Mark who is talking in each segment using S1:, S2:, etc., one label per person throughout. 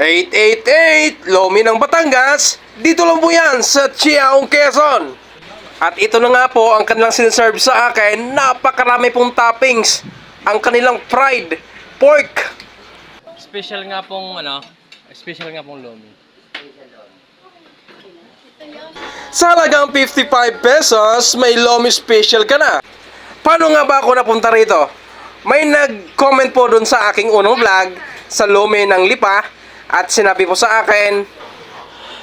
S1: 888 Lomi ng Batangas. Dito lang po yan sa Chiaong Quezon. At ito na nga po ang kanilang sinaserve sa akin. Napakarami pong toppings. Ang kanilang fried pork.
S2: Special nga pong ano, special nga pong lomi.
S1: Sa halagang 55 pesos, may Lomi special ka na. Paano nga ba ako napunta rito? May nag-comment po dun sa aking unang vlog sa Lomi ng Lipa at sinabi po sa akin,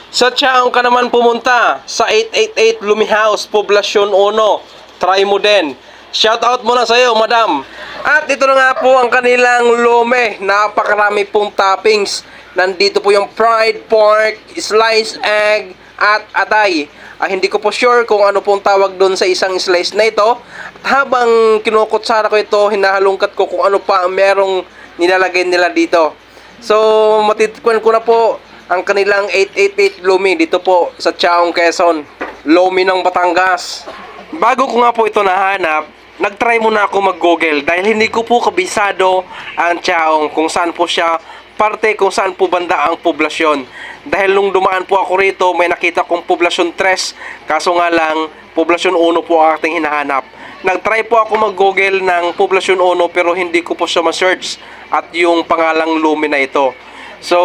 S1: sa Chaong ka naman pumunta sa 888 Lumi House, Poblasyon 1. Try mo din. Shout out muna sa iyo, madam. At ito na nga po ang kanilang lome. Napakarami pong toppings. Nandito po yung fried pork, sliced egg, at atay. Ah, hindi ko po sure kung ano pong tawag doon sa isang slice na ito. At habang kinukutsara ko ito, hinahalungkat ko kung ano pa ang merong nilalagay nila dito. So, matitikman ko na po ang kanilang 888 Lumi dito po sa Chaong Quezon. Lumi ng Batangas. Bago ko nga po ito nahanap, nagtry muna ako mag-google dahil hindi ko po kabisado ang Chaong kung saan po siya parte kung saan po banda ang poblasyon. Dahil nung dumaan po ako rito, may nakita kong poblasyon 3, kaso nga lang, poblasyon 1 po ang ating hinahanap. Nagtry po ako mag-google ng poblasyon 1 pero hindi ko po siya ma-search at yung pangalang Lumi na ito. So,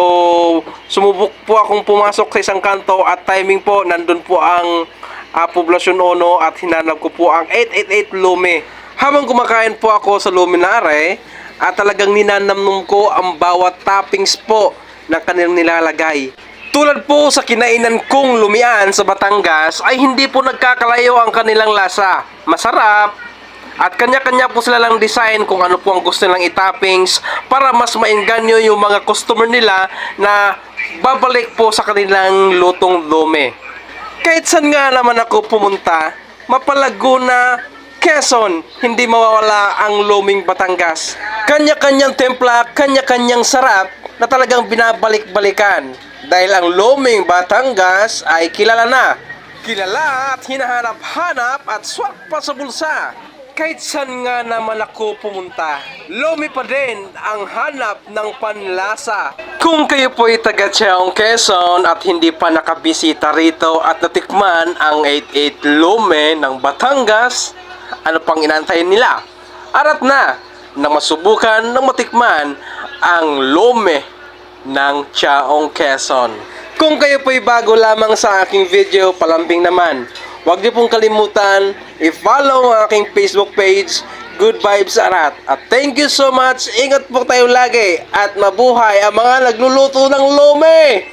S1: sumubok po akong pumasok sa isang kanto at timing po, nandun po ang ah, poblasyon 1 at hinanap ko po ang 888 Lumi. Habang kumakain po ako sa Luminare, at talagang ninanamnum ko ang bawat toppings po na kanilang nilalagay. Tulad po sa kinainan kong lumian sa Batangas ay hindi po nagkakalayo ang kanilang lasa. Masarap, at kanya-kanya po sila lang design kung ano po ang gusto nilang itoppings para mas maingganyo yung mga customer nila na babalik po sa kanilang lutong dome. Kahit saan nga naman ako pumunta, Mapalaguna, Quezon, hindi mawawala ang Luming Batangas. Kanya-kanyang templa, kanya-kanyang sarap na talagang binabalik-balikan. Dahil ang Luming Batangas ay kilala na. Kilala at hinahanap-hanap at swak pa sa bulsa. Kahit saan nga naman ako pumunta, Lomi pa din ang hanap ng panlasa. Kung kayo po ay taga Cheong Quezon at hindi pa nakabisita rito at natikman ang 88 Lome ng Batangas, ano pang inantayin nila? Arat na na masubukan ng matikman ang Lome ng Chaong Quezon. Kung kayo po'y bago lamang sa aking video, palambing naman. Huwag niyo pong kalimutan i-follow ang aking Facebook page, Good Vibes Arat. At thank you so much. Ingat po tayo lagi at mabuhay ang mga nagluluto ng lome.